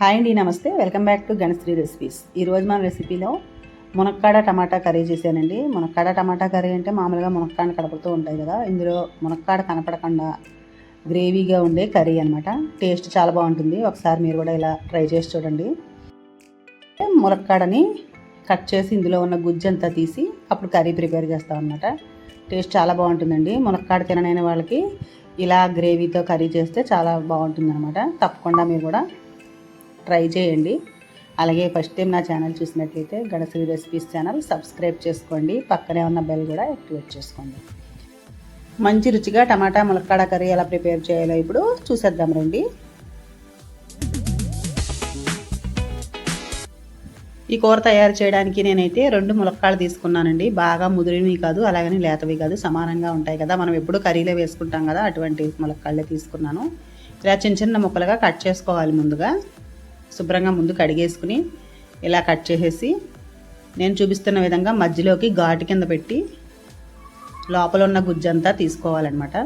Hi అండి నమస్తే. Welcome back to Ganasri recipes. ఈరోజు మన రెసిపీలో మునక్కాడ టమాటా కర్రీ చేశానండి. మునక్కాడ టమాటా కర్రీ అంటే మామూలుగా మునక్కాడ కనపడుతూ ఉంటాయి కదా. ఇందులో మునక్కాడ కనపడకుండా గ్రేవీగా ఉండే కర్రీ అనమాట టేస్ట్ చాలా బాగుంటుంది. ఒకసారి మీరు కూడా ఇలా ట్రై చేసి చూడండి. మునక్కాడని కట్ చేసి ఇందులో ఉన్న గుజ్జంతా తీసి అప్పుడు కర్రీ ప్రిపేర్ చేస్తాం అనమాట టేస్ట్ చాలా బాగుంటుందండి. మునక్కాడ తినలేని వాళ్ళకి ఇలా గ్రేవీతో కర్రీ చేస్తే చాలా బాగుంటుంది అనమాట తప్పకుండా మీరు కూడా ట్రై చేయండి. అలాగే ఫస్ట్ టైం నా ఛానల్ చూసినట్లయితే గడశ్రీ రెసిపీస్ ఛానల్ సబ్స్క్రైబ్ చేసుకోండి. పక్కనే ఉన్న బెల్ కూడా యాక్టివేట్ చేసుకోండి. మంచి రుచిగా టమాటా ములక్కాడ కర్రీ ఎలా ప్రిపేర్ చేయాలో ఇప్పుడు చూసేద్దాం రండి. ఈ కూర తయారు చేయడానికి నేనైతే రెండు ములక్కాళ్ళు తీసుకున్నానండి. బాగా ముదిరినవి కాదు అలాగని లేతవి కాదు సమానంగా ఉంటాయి కదా. మనం ఎప్పుడు కర్రీలో వేసుకుంటాం కదా అటువంటి ములక్కాళ్ళే తీసుకున్నాను. ఇలా చిన్న చిన్న ముక్కలుగా కట్ చేసుకోవాలి ముందుగా. శుభ్రంగా ముందు కడిగేసుకుని ఇలా కట్ చేసేసి నేను చూపిస్తున్న విధంగా మధ్యలోకి ఘాటు కింద పెట్టి లోపల ఉన్న గుజ్జంతా తీసుకోవాలన్నమాట.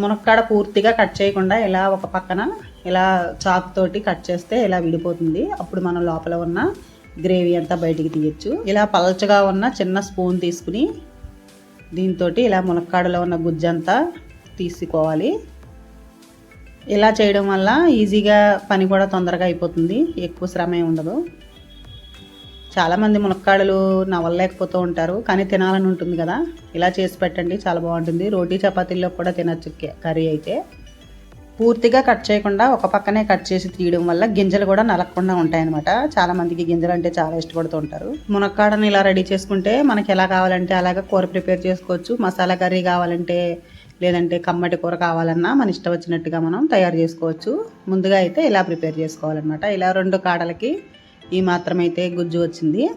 మునక్కాడ పూర్తిగా కట్ చేయకుండా ఇలా ఒక పక్కన ఇలా చాక్తోటి కట్ చేస్తే ఇలా విడిపోతుంది. అప్పుడు మనం లోపల ఉన్న గ్రేవీ అంతా బయటికి తీయచ్చు. ఇలా పలచగా ఉన్న చిన్న స్పూన్ తీసుకుని దీంతో ఇలా మునక్కాడలో ఉన్న గుజ్జంతా తీసుకోవాలి. ఇలా చేయడం వల్ల ఈజీగా పని కూడా తొందరగా అయిపోతుంది. ఎక్కువ శ్రమ ఉండదు. చాలామంది మునక్కాడలు నవ్వలేకపోతూ ఉంటారు కానీ తినాలని ఉంటుంది కదా. ఇలా చేసి పెట్టండి చాలా బాగుంటుంది. రోటీ చపాతీల్లో కూడా తినచ్చు కర్రీ అయితే. పూర్తిగా కట్ చేయకుండా ఒక పక్కనే కట్ చేసి తీయడం వల్ల గింజలు కూడా నలగకుండా ఉంటాయన్నమాట. చాలామందికి గింజలు అంటే చాలా ఇష్టపడుతూ ఉంటారు. మునక్కాడని ఇలా రెడీ చేసుకుంటే మనకి ఎలా కావాలంటే అలాగా కూర ప్రిపేర్ చేసుకోవచ్చు. మసాలా కర్రీ కావాలంటే లేదంటే కమ్మటి కూర కావాలన్నా మన ఇష్టం వచ్చినట్టుగా మనం తయారు చేసుకోవచ్చు. ముందుగా అయితే ఇలా ప్రిపేర్ చేసుకోవాలన్నమాట. ఇలా రెండు కాడలకి ఈ మాత్రమైతే గుజ్జు వచ్చింది.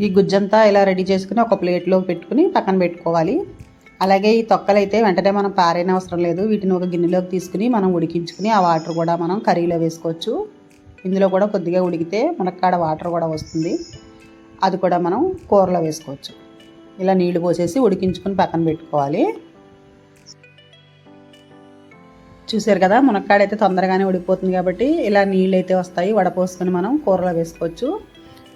ఈ గుజ్జంతా ఇలా రెడీ చేసుకుని ఒక ప్లేట్లో పెట్టుకుని పక్కన పెట్టుకోవాలి. అలాగే ఈ తొక్కలు అయితే వెంటనే మనం పారైన అవసరం లేదు. వీటిని ఒక గిన్నెలోకి తీసుకుని మనం ఉడికించుకుని ఆ వాటర్ కూడా మనం కర్రీలో వేసుకోవచ్చు. ఇందులో కూడా కొద్దిగా ఉడికితే మునక్కాడ వాటర్ కూడా వస్తుంది. అది కూడా మనం కూరలో వేసుకోవచ్చు. ఇలా నీళ్ళు పోసేసి ఉడికించుకుని పక్కన పెట్టుకోవాలి. చూసారు కదా మునక్కాడ అయితే తొందరగానే ఉడిపోతుంది కాబట్టి ఇలా నీళ్ళు అయితే వస్తాయి వడపోసుకొని మనం కూరలో వేసుకోవచ్చు.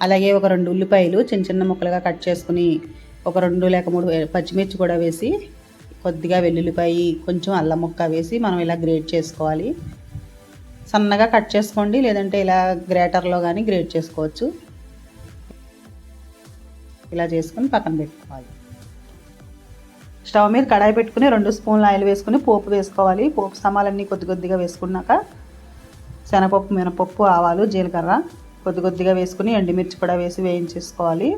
అలాగే ఒక రెండు ఉల్లిపాయలు చిన్న చిన్న ముక్కలుగా కట్ చేసుకుని ఒక రెండు లేక మూడు పచ్చిమిర్చి కూడా వేసి కొద్దిగా వెల్లుల్లిపాయి కొంచెం అల్లం ముక్క వేసి మనం ఇలా గ్రేట్ చేసుకోవాలి. సన్నగా కట్ చేసుకోండి లేదంటే ఇలా గ్రేటర్లో కానీ గ్రేట్ చేసుకోవచ్చు. ఇలా చేసుకొని పక్కన పెట్టుకోవాలి. స్టవ్ మీద కడాయి పెట్టుకుని రెండు స్పూన్ల ఆయిల్ వేసుకుని పోపు వేసుకోవాలి. పోపు సమాలన్నీ కొద్ది కొద్దిగా వేసుకున్నాక శనగపప్పు మినపప్పు ఆవాలు జీలకర్ర కొద్ది కొద్దిగా వేసుకుని ఎండుమిర్చి కూడా వేసి వేయించేసుకోవాలి.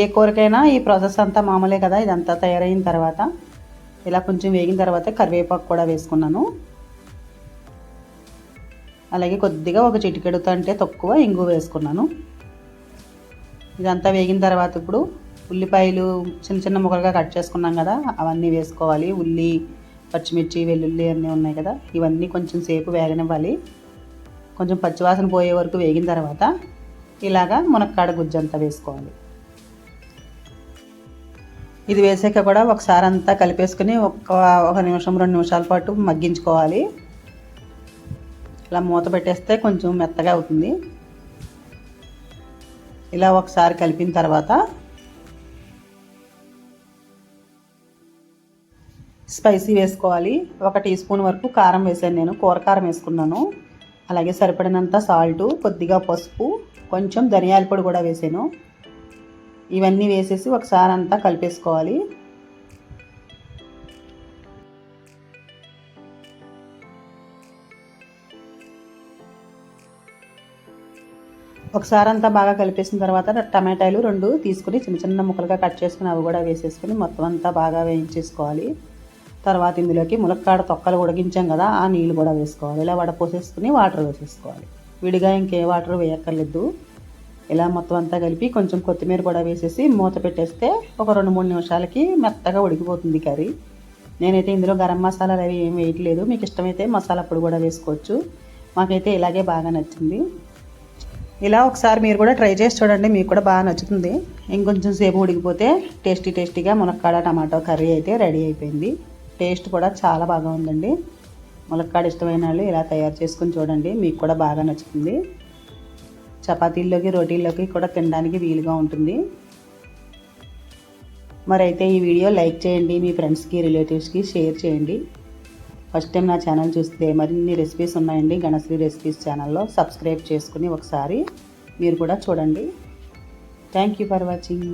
ఏ కూరకైనా ఈ ప్రాసెస్ అంతా మామూలే కదా ఇదంతా తయారైన తర్వాత. ఇలా కొంచెం వేగిన తర్వాత కరివేపాకు కూడా వేసుకున్నాను. అలాగే కొద్దిగా ఒక చిటికెడుతో అంటే తక్కువ ఇంగు వేసుకున్నాను. ఇదంతా వేగిన తర్వాత ఇప్పుడు ఉల్లిపాయలు చిన్న చిన్న ముక్కలుగా కట్ చేసుకున్నాం కదా అవన్నీ వేసుకోవాలి. ఉల్లి పచ్చిమిర్చి వెల్లుల్లి అన్నీ ఉన్నాయి కదా ఇవన్నీ కొంచెం సేపు వేగనివ్వాలి. కొంచెం పచ్చివాసన పోయే వరకు వేగిన తర్వాత ఇలాగా మునక్కాడ గుజ్జంతా వేసుకోవాలి. ఇది వేసాక కూడా ఒకసారి అంతా కలిపేసుకుని ఒక ఒక నిమిషం రెండు నిమిషాల పాటు మగ్గించుకోవాలి. ఇలా మూత పెట్టేస్తే కొంచెం మెత్తగా అవుతుంది. ఇలా ఒకసారి కలిపిన తర్వాత స్పైసీ వేసుకోవాలి. ఒక టీ స్పూన్ వరకు కారం వేసాను నేను. కూర కారం వేసుకున్నాను. అలాగే సరిపడినంత సాల్టు కొద్దిగా పసుపు కొంచెం ధనియాల పొడి కూడా వేసాను. ఇవన్నీ వేసేసి ఒకసారి అంతా కలిపేసుకోవాలి. ఒకసారి అంతా బాగా కలిపేసిన తర్వాత టమాటాలు రెండు తీసుకుని చిన్న చిన్న ముక్కలుగా కట్ చేసుకుని అవి కూడా వేసేసుకుని మొత్తం అంతా బాగా వేయించేసుకోవాలి. తర్వాత ఇందులోకి ములక్కాడ తొక్కలు ఉడికించాం కదా ఆ నీళ్ళు కూడా వేసుకోవాలి. ఇలా వడపోసేసుకుని వాటర్ వేసేసుకోవాలి. విడిగా ఇంకే వాటర్ వేయక్కర్లేదు. ఇలా మొత్తం అంతా కలిపి కొంచెం కొత్తిమీర కూడా వేసేసి మూత పెట్టేస్తే ఒక రెండు మూడు నిమిషాలకి మెత్తగా ఉడికిపోతుంది కర్రీ. నేనైతే ఇందులో గరం మసాలాలు అవి ఏం వేయట్లేదు. మీకు ఇష్టమైతే మసాలా పొడి కూడా వేసుకోవచ్చు. మాకైతే ఇలాగే బాగా నచ్చింది. ఇలా ఒకసారి మీరు కూడా ట్రై చేసి చూడండి మీకు కూడా బాగా నచ్చుతుంది. ఇంకొంచెం సేపు ఉడికిపోతే టేస్టీ టేస్టీగా మునక్కాడ టమాటో కర్రీ అయితే రెడీ అయిపోయింది. టేస్ట్ కూడా చాలా బాగా ఉందండి. ములక్కాడ ఇష్టమైన వాళ్ళు ఇలా తయారు చేసుకొని చూడండి. మీకు కూడా బాగా నచ్చుతుంది. చపాతీల్లోకి రోటీల్లోకి కూడా తినడానికి వీలుగా ఉంటుంది. మరి అయితే ఈ వీడియో లైక్ చేయండి. మీ ఫ్రెండ్స్కి రిలేటివ్స్కి షేర్ చేయండి. ఫస్ట్ టైం నా ఛానల్ చూస్తే మరిన్ని రెసిపీస్ ఉన్నాయండి. గణశ్రీ రెసిపీస్ ఛానల్లో సబ్స్క్రైబ్ చేసుకుని ఒకసారి మీరు కూడా చూడండి. Thank you for watching.